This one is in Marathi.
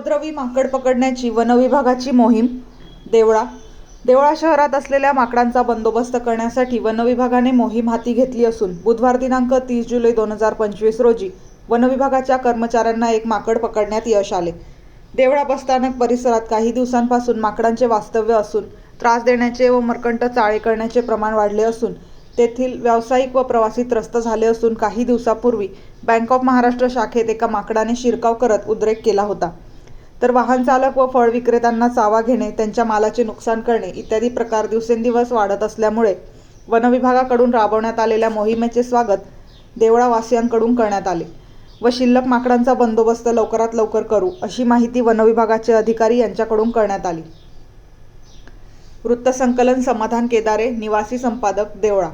उपद्रवी माकड पकडण्याची वनविभागाची मोहीम देवळा. देवळा शहरात असलेल्या माकडांचा बंदोबस्त करण्यासाठी वनविभागाने मोहीम हाती घेतली असून बुधवार दिनांक तीस जुलै दोन हजार पंचवीस रोजी वनविभागाच्या कर्मचाऱ्यांना एक माकड पकडण्यात यश आले. देवळा बसस्थानक परिसरात काही दिवसांपासून माकडांचे वास्तव्य असून त्रास देण्याचे व मर्कंट चाळे करण्याचे प्रमाण वाढले असून तेथील व्यावसायिक व प्रवासी त्रस्त झाले असून काही दिवसापूर्वी बँक ऑफ महाराष्ट्र शाखेत एका माकडाने शिरकाव करत उद्रेक केला होता. तर वाहन चालक व फळ विक्रेत्यांना चावा घेणे त्यांच्या मालाचे नुकसान करणे इत्यादी प्रकार दिवसेंदिवस वाढत असल्यामुळे वनविभागाकडून राबवण्यात आलेल्या मोहिमेचे स्वागत देवळावासियांकडून करण्यात आले व शिल्लक माकडांचा बंदोबस्त लवकरात लवकर करू अशी माहिती वनविभागाचे अधिकारी यांच्याकडून करण्यात आली. वृत्तसंकलन समाधान केदारे निवासी संपादक देवळा